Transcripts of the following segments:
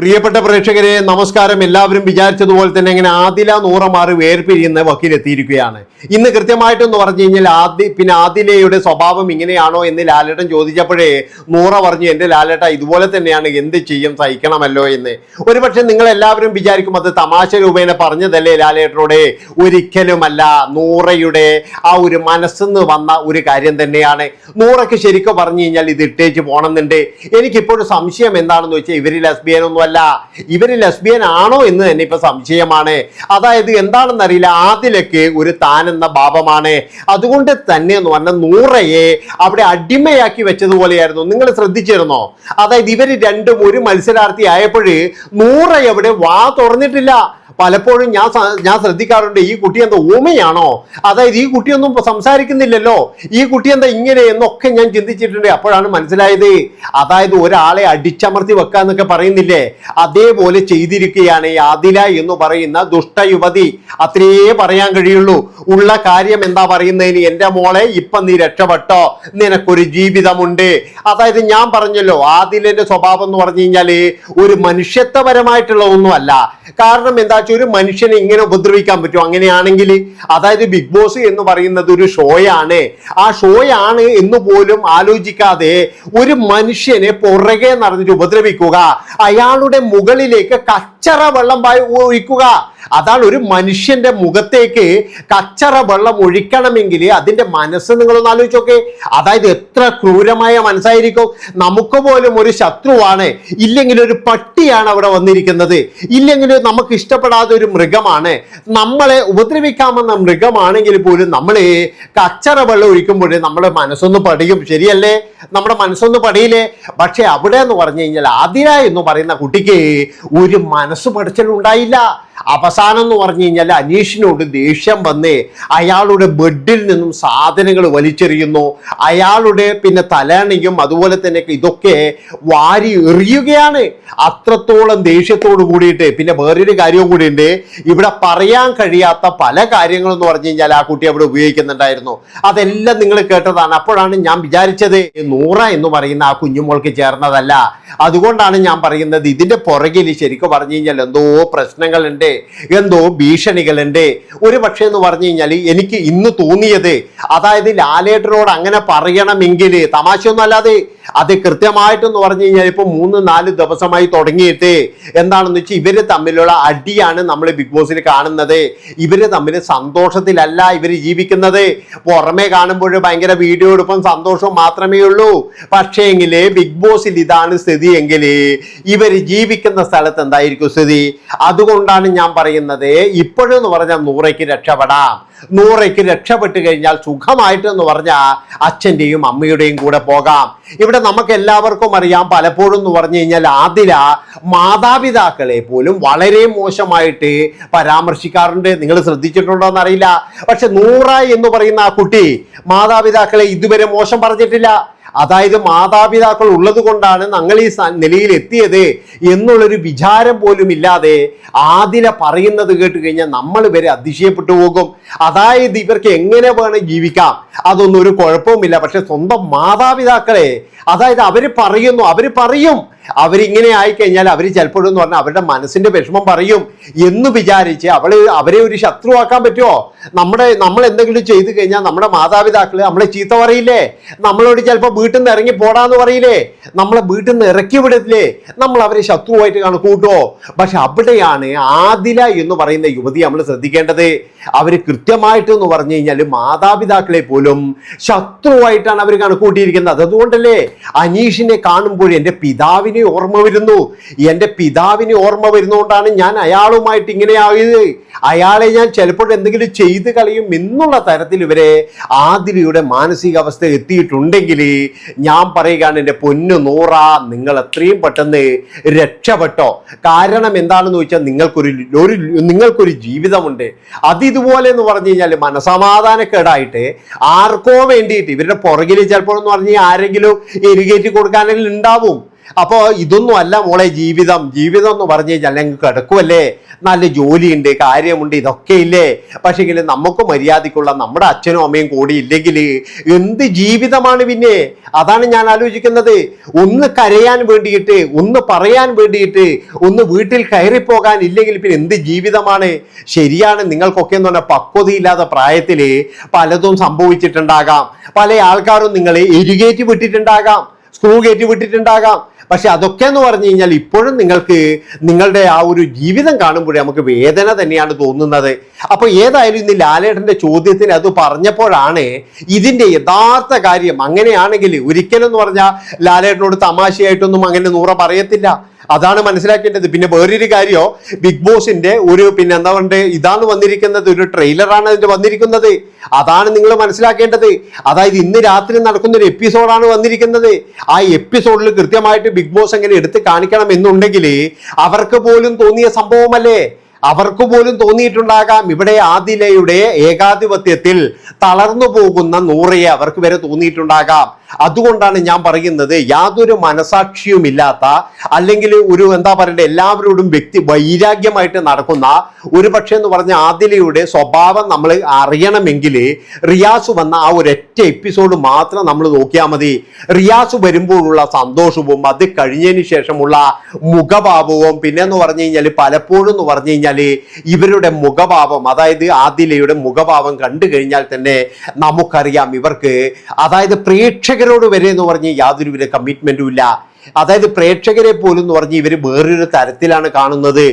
പ്രിയപ്പെട്ട പ്രേക്ഷകരെ നമസ്കാരം. എല്ലാവരും വിചാരിച്ചതുപോലെ തന്നെ ഇങ്ങനെ ആദില നൂറ മാറി വേർപിരിയുന്ന വക്കീലെത്തിയിരിക്കുകയാണ്. ഇന്ന് കൃത്യമായിട്ടെന്ന് പറഞ്ഞു കഴിഞ്ഞാൽ ആദി പിന്നെ ആദിലയുടെ സ്വഭാവം ഇങ്ങനെയാണോ എന്ന് ലാലേട്ടൻ ചോദിച്ചപ്പോഴേ നൂറ പറഞ്ഞു എന്റെ ലാലേട്ട ഇതുപോലെ തന്നെയാണ്. എന്ത് ചെയ്യും? സഹിക്കണമല്ലോ എന്ന്. ഒരുപക്ഷെ നിങ്ങൾ എല്ലാവരും വിചാരിക്കും അത് തമാശ രൂപേണ പറഞ്ഞതല്ലേ ലാലേട്ടനോടെ? ഒരിക്കലുമല്ല. നൂറയുടെ ആ ഒരു മനസ്സെന്ന് വന്ന ഒരു കാര്യം തന്നെയാണ്. നൂറയ്ക്ക് ശരിക്കും പറഞ്ഞു കഴിഞ്ഞാൽ ഇത് ഇട്ടേച്ച് പോകണമെന്നുണ്ട് എനിക്കിപ്പോഴും സംശയം എന്താണെന്ന് വെച്ചാൽ ഇവർ ലെസ്ബിയൻ ഒന്നുമല്ല ഇവർ ലെസ്ബിയൻ ആണോ എന്ന് തന്നെ ഇപ്പൊ സംശയമാണ്. അതായത് എന്താണെന്നറിയില്ല ആദിലക്ക് ഒരു താൻ എന്ന ഭാവമാണ് അതുകൊണ്ട് തന്നെ എന്ന് പറഞ്ഞാൽ നൂറയെ അവിടെ അടിമയാക്കി വെച്ചതുപോലെയായിരുന്നു. നിങ്ങൾ ശ്രദ്ധിച്ചിരുന്നോ? അതായത് ഇവർ രണ്ടും ഒരു മത്സരാർത്ഥി ആയപ്പോഴ് നൂറ എവിടെ വാ തുറന്നിട്ടില്ല. പലപ്പോഴും ഞാൻ ഞാൻ ശ്രദ്ധിക്കാറുണ്ട് ഈ കുട്ടി എന്താ ഊമയാണോ? അതായത് ഈ കുട്ടിയൊന്നും സംസാരിക്കുന്നില്ലല്ലോ. ഈ കുട്ടി എന്താ ഇങ്ങനെ എന്നൊക്കെ ഞാൻ ചിന്തിച്ചിട്ടുണ്ട്. അപ്പോഴാണ് മനസ്സിലായത്. അതായത് ഒരാളെ അടിച്ചമർത്തി വെക്കുക എന്നൊക്കെ പറയുന്നില്ലേ? അതേപോലെ ചെയ്തിരിക്കുകയാണ് ആദില എന്ന് പറയുന്ന ദുഷ്ട ദുഷ്ടയുവതി അത്രയേ പറയാൻ കഴിയുള്ളൂ. ഉള്ള കാര്യം എന്താ പറയുന്നതിന് എന്റെ മോളെ ഇപ്പം നീ രക്ഷപ്പെട്ടോ? നിനക്കൊരു ജീവിതമുണ്ട്. അതായത് ഞാൻ പറഞ്ഞല്ലോ ആദിലന്റെ സ്വഭാവം എന്ന് പറഞ്ഞു കഴിഞ്ഞാൽ ഒരു മനുഷ്യത്വപരമായിട്ടുള്ള ഒന്നുമല്ല. കാരണം എന്താ വെച്ചാൽ ഒരു മനുഷ്യനെ ഇങ്ങനെ ഉപദ്രവിക്കാൻ പറ്റും. അങ്ങനെയാണെങ്കിൽ അതായത് ബിഗ് ബോസ് എന്ന് പറയുന്നത് ഒരു ഷോയാണ്. ആ ഷോയാണ് എന്ന് പോലും ആലോചിക്കാതെ ഒരു മനുഷ്യനെ പുറകെ നടന്നിട്ട് ഉപദ്രവിക്കുക. അയാളുടെ മുകളിലേക്ക് കച്ചറ വെള്ളം പായ ഒഴിക്കുക. അതാണ് ഒരു മനുഷ്യന്റെ മുഖത്തേക്ക് കച്ചറ വെള്ളം ഒഴിക്കണമെങ്കിൽ അതിന്റെ മനസ്സ് നിങ്ങളൊന്ന് ആലോചിച്ചോക്കെ അതായത് എത്ര ക്രൂരമായ മനസ്സായിരിക്കും. നമുക്ക് പോലും ഒരു ശത്രുവാണ്. ഇല്ലെങ്കിൽ ഒരു പട്ടിയാണ് അവിടെ വന്നിരിക്കുന്നത്. ഇല്ലെങ്കിൽ നമുക്ക് ഇഷ്ടപ്പെടാത്ത ഒരു മൃഗമാണ്. നമ്മളെ ഉപദ്രവിക്കാമെന്ന മൃഗമാണെങ്കിൽ പോലും നമ്മൾ കച്ചറ വെള്ളം ഒഴിക്കുമ്പോൾ നമ്മുടെ മനസ്സൊന്ന് പടിയും. ശരിയല്ലേ? നമ്മുടെ മനസ്സൊന്ന് പടിയില്ലേ? പക്ഷെ അവിടെ എന്ന് പറഞ്ഞു കഴിഞ്ഞാൽ ആതിര എന്ന് പറയുന്ന കുട്ടിക്ക് ഒരു മനസ്സ് പഠിച്ചിട്ടുണ്ടായില്ല അവസാനം എന്ന് പറഞ്ഞു കഴിഞ്ഞാൽ അനീഷിനോട് ദേഷ്യം വന്നേ. അയാളുടെ ബെഡിൽ നിന്നും സാധനങ്ങൾ വലിച്ചെറിയുന്നു. അയാളുടെ പിന്നെ തലയണയും അതുപോലെ തന്നെ ഇതൊക്കെ വാരി എറിയുകയാണ്. അത്രത്തോളം ദേഷ്യത്തോട് കൂടിയിട്ട് പിന്നെ വേറൊരു കാര്യവും കൂടിയുണ്ട്. ഇവിടെ പറയാൻ കഴിയാത്ത പല കാര്യങ്ങളും എന്ന് പറഞ്ഞു കഴിഞ്ഞാൽ ആ കുട്ടി അവിടെ ഉപയോഗിക്കുന്നുണ്ടായിരുന്നു. അതെല്ലാം നിങ്ങൾ കേട്ടതാണ്. അപ്പോഴാണ് ഞാൻ വിചാരിച്ചത് നൂറ എന്ന് പറയുന്ന ആ കുഞ്ഞുമോൾക്ക് ചേർന്നതല്ല. അതുകൊണ്ടാണ് ഞാൻ പറയുന്നത് ഇതിന്റെ പുറകിൽ ശരിക്കും പറഞ്ഞു കഴിഞ്ഞാൽ എന്തോ പ്രശ്നങ്ങളുണ്ട്. എന്തോ ഭീഷണികളുണ്ട്. ഒരു പക്ഷേ എന്ന് പറഞ്ഞു കഴിഞ്ഞാൽ എനിക്ക് ഇന്ന് തോന്നിയത് അതായത് ലാലേട്ടനോട് അങ്ങനെ പറയണമെങ്കിൽ തമാശയൊന്നും അല്ലാതെ അത് കൃത്യമായിട്ടെന്ന് പറഞ്ഞു കഴിഞ്ഞാൽ ഇപ്പൊ മൂന്ന് നാല് ദിവസമായി തുടങ്ങിയിട്ട് എന്താണെന്ന് വെച്ചാൽ ഇവർ തമ്മിലുള്ള അടിയാണ് നമ്മൾ ബിഗ് ബോസിൽ കാണുന്നത്. ഇവർ തമ്മിൽ സന്തോഷത്തിലല്ല ഇവർ ജീവിക്കുന്നത്. പുറമെ കാണുമ്പോൾ ഭയങ്കര വീഡിയോ എടുപ്പം സന്തോഷവും മാത്രമേ ഉള്ളൂ. പക്ഷേ എങ്കിൽ ബിഗ് ബോസിൽ ഇതാണ് സ്ഥിതി എങ്കിൽ ഇവർ ജീവിക്കുന്ന സ്ഥലത്ത് എന്തായിരിക്കും സ്ഥിതി? അതുകൊണ്ടാണ് ഞാൻ പറയുന്നത് ഇപ്പോഴെന്ന് പറഞ്ഞാൽ നൂറയ്ക്ക് രക്ഷപ്പെടാം. നൂറയ്ക്ക് രക്ഷപ്പെട്ടു കഴിഞ്ഞാൽ സുഖമായിട്ട് എന്ന് പറഞ്ഞാൽ അച്ഛന്റെയും അമ്മയുടെയും കൂടെ പോകാം. ഇവിടെ നമുക്ക് എല്ലാവർക്കും അറിയാം പലപ്പോഴും എന്ന് പറഞ്ഞു കഴിഞ്ഞാൽ ആതിര മാതാപിതാക്കളെ പോലും വളരെ മോശമായിട്ട് പരാമർശിക്കാറുണ്ട്. നിങ്ങൾ ശ്രദ്ധിച്ചിട്ടുണ്ടോ എന്നറിയില്ല. പക്ഷെ നൂറ എന്ന് പറയുന്ന ആ കുട്ടി മാതാപിതാക്കളെ ഇതുവരെ മോശം പറഞ്ഞിട്ടില്ല. അതായത് മാതാപിതാക്കൾ ഉള്ളത് കൊണ്ടാണ് ഞങ്ങൾ ഈ നിലയിൽ എത്തിയത് എന്നുള്ളൊരു വിചാരം പോലും ഇല്ലാതെ ആദില പറയുന്നത് കേട്ട് കഴിഞ്ഞാൽ നമ്മൾ വരെ അതിശയപ്പെട്ടു പോകും. അതായത് ഇവർക്ക് എങ്ങനെ വേണം ജീവിക്കാം? അതൊന്നും ഒരു കുഴപ്പവുമില്ല. പക്ഷെ സ്വന്തം മാതാപിതാക്കളെ അതായത് അവർ പറയുന്നു അവർ പറയും. അവരിങ്ങനെ ആയിക്കഴിഞ്ഞാൽ അവർ ചിലപ്പോഴെന്ന് പറഞ്ഞാൽ അവരുടെ മനസ്സിന്റെ വിഷമം പറയും എന്ന് വിചാരിച്ച് അവൾ അവരെ ഒരു ശത്രുവാക്കാൻ പറ്റുമോ? നമ്മുടെ നമ്മൾ എന്തെങ്കിലും ചെയ്തു കഴിഞ്ഞാൽ നമ്മുടെ മാതാപിതാക്കൾ നമ്മളെ ചീത്ത പറയില്ലേ? നമ്മളോട് ചിലപ്പോൾ വീട്ടിൽ നിന്ന് ഇറങ്ങി പോടാന്ന് പറയില്ലേ? നമ്മളെ വീട്ടിൽ നിന്ന് ഇറക്കി വിടത്തില്ലേ നമ്മൾ അവരെ ശത്രുവായിട്ട് കണക്കൂട്ടുമോ പക്ഷെ അവിടെയാണ് ആദില എന്ന് പറയുന്ന യുവതി നമ്മൾ ശ്രദ്ധിക്കേണ്ടത്. അവർ കൃത്യമായിട്ട് എന്ന് പറഞ്ഞു കഴിഞ്ഞാൽ മാതാപിതാക്കളെ പോലും ശത്രുവായിട്ടാണ് അവർ കണക്കൂട്ടിയിരിക്കുന്നത് അതുകൊണ്ടല്ലേ അനീഷിനെ കാണുമ്പോൾ എന്റെ പിതാവിനെ ഓർമ്മ വരുന്നു. എന്റെ പിതാവിനെ ഓർമ്മ വരുന്നതുകൊണ്ടാണ് ഞാൻ അയാളുമായിട്ട് ഇങ്ങനെ ആയത്. അയാളെ ഞാൻ ചിലപ്പോൾ എന്തെങ്കിലും ചെയ്ത് കളയും എന്നുള്ള തരത്തിൽ ഇവരെ ആതിരയുടെ മാനസികാവസ്ഥ എത്തിയിട്ടുണ്ടെങ്കിൽ ഞാൻ പറയുകയാണ് എന്റെ പൊന്നു നൂറ നിങ്ങൾ എത്രയും പെട്ടെന്ന് രക്ഷപ്പെട്ടോ? കാരണം എന്താണെന്ന് ചോദിച്ചാൽ നിങ്ങൾക്കൊരു ഒരു നിങ്ങൾക്കൊരു ജീവിതമുണ്ട്. അത് ഇതുപോലെ എന്ന് പറഞ്ഞു കഴിഞ്ഞാൽ മനസമാധാനക്കേടായിട്ട് ആർക്കോ വേണ്ടിയിട്ട് ഇവരുടെ പുറകിൽ ചിലപ്പോൾ എന്ന് പറഞ്ഞാൽ ആരെങ്കിലും എരികേറ്റി കൊടുക്കാനെങ്കിലും ഉണ്ടാവും. അപ്പോൾ ഇതൊന്നും അല്ല മോളെ ജീവിതം. ജീവിതം എന്ന് പറഞ്ഞു കഴിഞ്ഞാൽ ഞങ്ങൾക്ക് കിടക്കുമല്ലേ നല്ല ജോലിയുണ്ട് കാര്യമുണ്ട് ഇതൊക്കെ ഇല്ലേ പക്ഷേങ്കിൽ നമുക്ക് മര്യാദയ്ക്കുള്ള നമ്മുടെ അച്ഛനും അമ്മയും കൂടി ഇല്ലെങ്കിൽ എന്ത് ജീവിതമാണ് പിന്നെ? അതാണ് ഞാൻ ആലോചിക്കുന്നത്. ഒന്ന് കരയാൻ വേണ്ടിയിട്ട് ഒന്ന് പറയാൻ വേണ്ടിയിട്ട് ഒന്ന് വീട്ടിൽ കയറിപ്പോകാൻ ഇല്ലെങ്കിൽ പിന്നെ എന്ത് ജീവിതമാണ്? ശരിയാണ് നിങ്ങൾക്കൊക്കെ എന്ന് പറഞ്ഞാൽ പക്വതയില്ലാത്ത പ്രായത്തിൽ പലതും സംഭവിച്ചിട്ടുണ്ടാകാം. പല ആൾക്കാരും നിങ്ങളെ എരികേറ്റി വിട്ടിട്ടുണ്ടാകാം സ്ക്രൂ കയറ്റി വിട്ടിട്ടുണ്ടാകാം. പക്ഷെ അതൊക്കെ എന്ന് പറഞ്ഞു കഴിഞ്ഞാൽ ഇപ്പോഴും നിങ്ങൾക്ക് നിങ്ങളുടെ ആ ഒരു ജീവിതം കാണുമ്പോഴേ നമുക്ക് വേദന തന്നെയാണ് തോന്നുന്നത്. അപ്പോൾ ഏതായാലും ഇന്ന് ലാലേട്ടന്റെ ചോദ്യത്തിന് അത് പറഞ്ഞപ്പോഴാണ് ഇതിന്റെ യഥാർത്ഥ കാര്യം അങ്ങനെയാണെങ്കിൽ ഒരിക്കലും എന്ന് പറഞ്ഞാൽ ലാലേട്ടനോട് തമാശയായിട്ടൊന്നും അങ്ങനെ നൂറ പറയത്തില്ല. അതാണ് മനസ്സിലാക്കേണ്ടത്. പിന്നെ വേറൊരു കാര്യമോ ബിഗ് ബോസിന്റെ ഒരു പിന്നെ എന്താ പറയുക ഇതാണ് വന്നിരിക്കുന്നത് ഒരു ട്രെയിലറാണ് അതിന്റെ വന്നിരിക്കുന്നത്. അതാണ് നിങ്ങൾ മനസ്സിലാക്കേണ്ടത്. അതായത് ഇന്ന് രാത്രി നടക്കുന്ന ഒരു എപ്പിസോഡാണ് വന്നിരിക്കുന്നത്. ആ എപ്പിസോഡിൽ കൃത്യമായിട്ട് ബിഗ് ബോസ് എങ്ങനെ എടുത്ത് കാണിക്കണം എന്നുണ്ടെങ്കിൽ അവർക്ക് പോലും തോന്നിയ സംഭവമല്ലേ? അവർക്ക് പോലും തോന്നിയിട്ടുണ്ടാകാം. ഇവിടെ ആദിലയുടെ ഏകാധിപത്യത്തിൽ തളർന്നു പോകുന്ന നൂറയെ അവർക്ക് വരെ തോന്നിയിട്ടുണ്ടാകാം. അതുകൊണ്ടാണ് ഞാൻ പറയുന്നത് യാതൊരു മനസാക്ഷിയുമില്ലാത്ത അല്ലെങ്കിൽ ഒരു എന്താ പറയണ്ടേ എല്ലാവരോടും വ്യക്തി വൈരാഗ്യമായിട്ട് നടക്കുന്ന ഒരു പക്ഷേ എന്ന് പറഞ്ഞ ആദിലയുടെ സ്വഭാവം നമ്മൾ അറിയണമെങ്കിൽ റിയാസ് വന്ന ആ ഒരൊറ്റ എപ്പിസോഡ് മാത്രം നമ്മൾ നോക്കിയാൽ മതി. റിയാസ് വരുമ്പോഴുള്ള സന്തോഷവും അത് കഴിഞ്ഞതിന് ശേഷമുള്ള മുഖഭാവവും പിന്നെ എന്ന് പറഞ്ഞു കഴിഞ്ഞാൽ പലപ്പോഴും എന്ന് പറഞ്ഞു കഴിഞ്ഞാൽ ഇവരുടെ മുഖഭാവം അതായത് ആദിലയുടെ മുഖഭാവം കണ്ടു കഴിഞ്ഞാൽ തന്നെ നമുക്കറിയാം ഇവർക്ക് അതായത് പ്രേക്ഷകരോട് വരെ എന്ന് പറഞ്ഞ് യാതൊരുവിധ കമ്മിറ്റ്മെന്റും ഇല്ല. അതായത് പ്രേക്ഷകരെ പോലും എന്ന് പറഞ്ഞ് ഇവർ വേറൊരു തരത്തിലാണ് കാണുന്നത്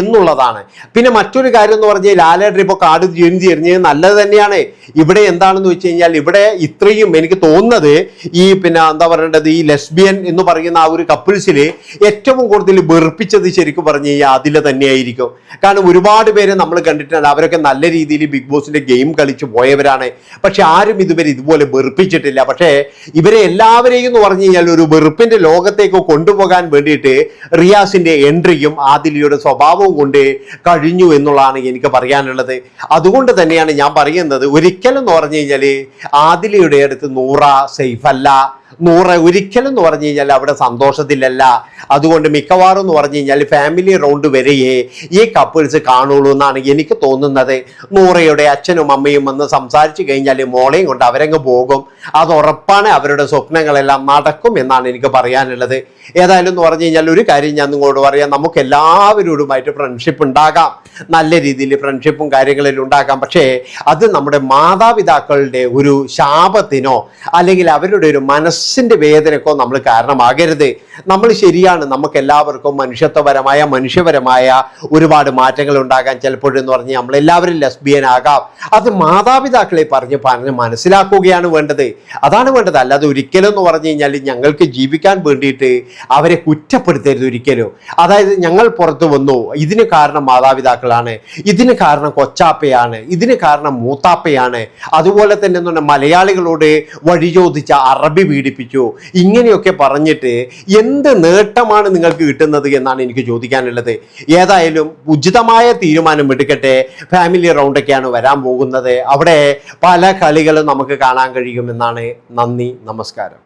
എന്നുള്ളതാണ്. പിന്നെ മറ്റൊരു കാര്യം എന്ന് പറഞ്ഞാൽ ലാലേട്ടൻ ഇപ്പോൾ കാട് ജയന്തി എറിഞ്ഞത് നല്ലത് തന്നെയാണ്. ഇവിടെ എന്താണെന്ന് വെച്ച് കഴിഞ്ഞാൽ ഇവിടെ ഇത്രയും എനിക്ക് തോന്നുന്നത് ഈ പിന്നെ എന്താ പറയേണ്ടത് ഈ ലെസ്ബിയൻ എന്ന് പറയുന്ന ആ ഒരു കപ്പിൾസിൽ ഏറ്റവും കൂടുതൽ വെറുപ്പിച്ചത് ശരിക്കും പറഞ്ഞു കഴിഞ്ഞാൽ അതിൽ തന്നെയായിരിക്കും. കാരണം ഒരുപാട് പേരെ നമ്മൾ കണ്ടിട്ടുണ്ട്. അവരൊക്കെ നല്ല രീതിയിൽ ബിഗ് ബോസിന്റെ ഗെയിം കളിച്ച് പോയവരാണ്. പക്ഷെ ആരും ഇതുവരെ ഇതുപോലെ വെറുപ്പിച്ചിട്ടില്ല. പക്ഷേ ഇവരെ എല്ലാവരെയും എന്ന് പറഞ്ഞു കഴിഞ്ഞാൽ ഒരു വെറുപ്പിന്റെ ലോകത്തേക്ക് കൊണ്ടുപോകാൻ വേണ്ടിയിട്ട് റിയാസിന്റെ എൻട്രിയും ആദിലിയുടെ സ്വഭാവവും കൊണ്ട് കഴിഞ്ഞു എന്നുള്ളതാണ് എനിക്ക് പറയാനുള്ളത്. അതുകൊണ്ട് തന്നെയാണ് ഞാൻ പറയുന്നത് ഒരിക്കലും എന്ന് പറഞ്ഞു കഴിഞ്ഞാൽ ആദിലിയുടെ അടുത്ത് നൂറ സേഫ് അല്ല നൂറ് ഒരിക്കലും എന്ന് പറഞ്ഞു കഴിഞ്ഞാൽ അവിടെ സന്തോഷത്തിലല്ല. അതുകൊണ്ട് മിക്കവാറും എന്ന് പറഞ്ഞു കഴിഞ്ഞാൽ ഫാമിലി റൗണ്ട് വരെയേ ഈ കപ്പിൾസ് കാണുള്ളൂ എന്നാണ് എനിക്ക് തോന്നുന്നത്. നൂറയുടെ അച്ഛനും അമ്മയും വന്ന് സംസാരിച്ചു കഴിഞ്ഞാൽ മോളെയും കൊണ്ട് അവരങ്ങ് പോകും. അത് ഉറപ്പാണ് അവരുടെ സ്വപ്നങ്ങളെല്ലാം നടക്കും എന്നാണ് എനിക്ക് പറയാനുള്ളത്. ഏതായാലും എന്ന് പറഞ്ഞു കഴിഞ്ഞാൽ ഒരു കാര്യം ഞാൻ നിങ്ങളോട് പറയാം. നമുക്ക് എല്ലാവരോടുമായിട്ട് ഫ്രണ്ട്ഷിപ്പ് ഉണ്ടാകാം. നല്ല രീതിയിൽ ഫ്രണ്ട്ഷിപ്പും കാര്യങ്ങളിലും ഉണ്ടാക്കാം പക്ഷേ അത് നമ്മുടെ മാതാപിതാക്കളുടെ ഒരു ശാപത്തിനോ അല്ലെങ്കിൽ അവരുടെ ഒരു മനസ്സിന്റെ വേദനക്കോ നമ്മൾ കാരണമാകരുത്. നമ്മൾ ശരിയാണ്. നമുക്ക് എല്ലാവർക്കും മനുഷ്യത്വപരമായ മനുഷ്യപരമായ ഒരുപാട് മാറ്റങ്ങൾ ഉണ്ടാകാൻ ചിലപ്പോഴെന്ന് പറഞ്ഞ് നമ്മളെല്ലാവരും ലെസ്ബിയൻ ആകാം. അത് മാതാപിതാക്കളെ പറഞ്ഞ് പറഞ്ഞ് മനസ്സിലാക്കുകയാണ് വേണ്ടത്. അതാണ് വേണ്ടത്. അല്ലാതെ ഒരിക്കലും എന്ന് പറഞ്ഞു കഴിഞ്ഞാൽ ഞങ്ങൾക്ക് ജീവിക്കാൻ വേണ്ടിയിട്ട് അവരെ കുറ്റപ്പെടുത്തരുത് ഒരിക്കലും. അതായത് ഞങ്ങൾ പുറത്തു വന്നു. ഇതിന് കാരണം മാതാപിതാക്കളാണ്. ഇതിന് കാരണം കൊച്ചാപ്പയാണ്. ഇതിന് കാരണം മൂത്താപ്പയാണ്. അതുപോലെ തന്നെ എന്ന് പറഞ്ഞാൽ മലയാളികളോട് വഴി ചോദിച്ച അറബി പീഡിപ്പിച്ചു ഇങ്ങനെയൊക്കെ പറഞ്ഞിട്ട് എന്ത് നേട്ടമാണ് നിങ്ങൾക്ക് കിട്ടുന്നത് എന്നാണ് എനിക്ക് ചോദിക്കാനുള്ളത്. ഏതായാലും ഉചിതമായ തീരുമാനം എടുക്കട്ടെ. ഫാമിലി റൗണ്ടൊക്കെയാണ് വരാൻ പോകുന്നത്. അവിടെ പല കളികളും നമുക്ക് കാണാൻ കഴിയുമെന്നാണ്. നന്ദി നമസ്കാരം.